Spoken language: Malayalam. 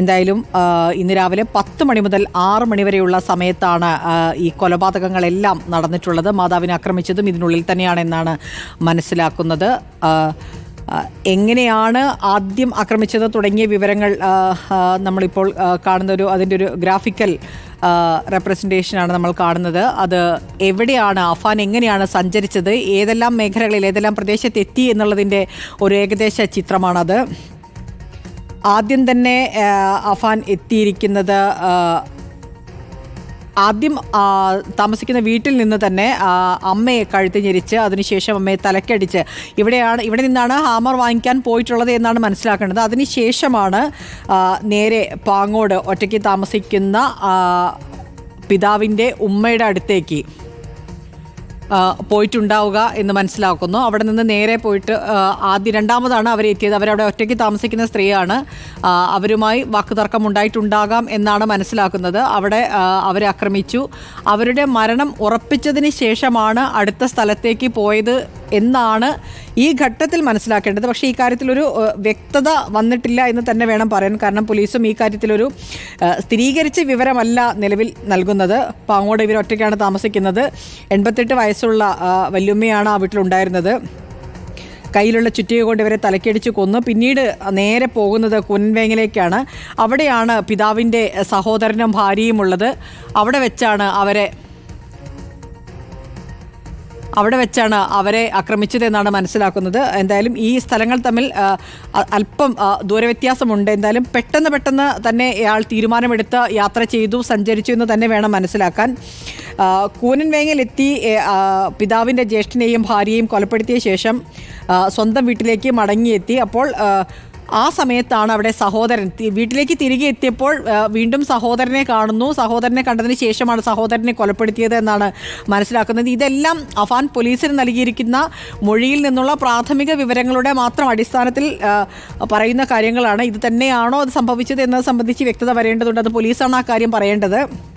എന്തായാലും ഇന്ന് രാവിലെ പത്ത് മണി മുതൽ ആറ് മണി വരെയുള്ള സമയത്താണ് ഈ കൊലപാതകങ്ങളെല്ലാം നടന്നിട്ടുള്ളത്. മാതാവിനെ ആക്രമിച്ചതും ഇതിനുള്ളിൽ തന്നെയാണെന്നാണ് മനസ്സിലാക്കുന്നത്. എങ്ങനെയാണ് ആദ്യം ആക്രമിച്ചത് തുടങ്ങിയ വിവരങ്ങൾ നമ്മളിപ്പോൾ കാണുന്ന ഒരു അതിന്റെ ഒരു ഗ്രാഫിക്കൽ റെപ്രസെന്റേഷനാണ് നമ്മൾ കാണുന്നത്. അത് എവിടെയാണ് അഫാൻ എങ്ങനെയാണ് സഞ്ചരിച്ചത് ഏതെല്ലാം മേഖലകളിൽ ഏതെല്ലാം പ്രദേശത്തെത്തി എന്നുള്ളതിന്റെ ഒരു ഏകദേശ ചിത്രമാണത്. ആദ്യം തന്നെ അഫാൻ എത്തിയിരിക്കുന്നത് ആദ്യം താമസിക്കുന്ന വീട്ടിൽ നിന്ന് തന്നെ അമ്മയെ കഴുത്ത് ഞെരിച്ച് അതിനുശേഷം അമ്മയെ തലക്കടിച്ച്. ഇവിടെയാണ് ഇവിടെ നിന്നാണ് ഹാമർ വാങ്ങിക്കാൻ പോയിട്ടുള്ളത് എന്നാണ് മനസ്സിലാക്കേണ്ടത്. അതിനുശേഷമാണ് നേരെ പാങ്ങോട് ഒറ്റയ്ക്ക് താമസിക്കുന്ന പിതാവിന്റെ ഉമ്മയുടെ അടുത്തേക്ക്. പോയിട്ടുണ്ടാവുക എന്ന് മനസ്സിലാക്കുന്നു. അവിടെ നിന്ന് നേരെ പോയിട്ട് ആദ്യ രണ്ടാമതാണ് അവരെത്തിയത് അവരവിടെ ഒറ്റയ്ക്ക് താമസിക്കുന്ന സ്ത്രീയാണ്. അവരുമായി വാക്കുതർക്കം ഉണ്ടായിട്ടുണ്ടാകാം എന്നാണ് മനസ്സിലാക്കുന്നത്. അവിടെ അവരെ ആക്രമിച്ചു. അവരുടെ മരണം ഉറപ്പിച്ചതിന് ശേഷമാണ് അടുത്ത സ്ഥലത്തേക്ക് പോയത് എന്നാണ് ഈ ഘട്ടത്തിൽ മനസ്സിലാക്കേണ്ടത്. പക്ഷേ ഈ കാര്യത്തിലൊരു വ്യക്തത വന്നിട്ടില്ല എന്ന് തന്നെ വേണം പറയാൻ. കാരണം പോലീസും ഈ കാര്യത്തിലൊരു സ്ഥിരീകരിച്ച വിവരമല്ല നിലവിൽ നൽകുന്നത്. പാങ്ങോട് ഇവർ ഒറ്റയ്ക്കാണ് താമസിക്കുന്നത്. എൺപത്തെട്ട് വയസ്സുള്ള വല്യുമ്മയാണ് ആ വീട്ടിലുണ്ടായിരുന്നത്. കയ്യിലുള്ള ചുറ്റിക കൊണ്ട് ഇവരെ തലക്കടിച്ച് കൊന്നു. പിന്നീട് നേരെ പോകുന്നത് കുൻവേങ്ങിലേക്കാണ്. അവിടെയാണ് പിതാവിന്റെ സഹോദരനും ഭാര്യയും ഉള്ളത്. അവിടെ വെച്ചാണ് അവരെ അവിടെ വെച്ചാണ് അവരെ ആക്രമിച്ചതെന്നാണ് മനസ്സിലാക്കുന്നത്. എന്തായാലും ഈ സ്ഥലങ്ങൾ തമ്മിൽ അല്പം ദൂരവ്യത്യാസമുണ്ട്. എന്തായാലും പെട്ടെന്ന് പെട്ടെന്ന് തന്നെ ഇയാൾ തീരുമാനമെടുത്ത് യാത്ര ചെയ്തു സഞ്ചരിച്ചു എന്ന് തന്നെ വേണം മനസ്സിലാക്കാൻ. കൂനൻവേങ്ങലെത്തി പിതാവിന്റെ ജ്യേഷ്ഠനെയും ഭാര്യയെയും കൊലപ്പെടുത്തിയ ശേഷം സ്വന്തം വീട്ടിലേക്ക് മടങ്ങിയെത്തി. അപ്പോൾ ആ, സമയത്താണ് അവിടെ സഹോദരൻ വീട്ടിലേക്ക് തിരികെ എത്തിയപ്പോൾ വീണ്ടും സഹോദരനെ കാണുന്നു. സഹോദരനെ കണ്ടതിന് ശേഷമാണ് സഹോദരനെ കൊലപ്പെടുത്തിയത് എന്നാണ് മനസ്സിലാക്കുന്നത്. ഇതെല്ലാം അഫാൻ പോലീസിന് നൽകിയിരിക്കുന്ന മൊഴിയിൽ നിന്നുള്ള പ്രാഥമിക വിവരങ്ങളുടെ മാത്രം അടിസ്ഥാനത്തിൽ പറയുന്ന കാര്യങ്ങളാണ്. ഇത് തന്നെയാണോ അത് സംഭവിച്ചത് എന്നത് സംബന്ധിച്ച് വ്യക്തത വരേണ്ടതുണ്ട്. അത് പോലീസാണ് ആ കാര്യം പറയേണ്ടത്.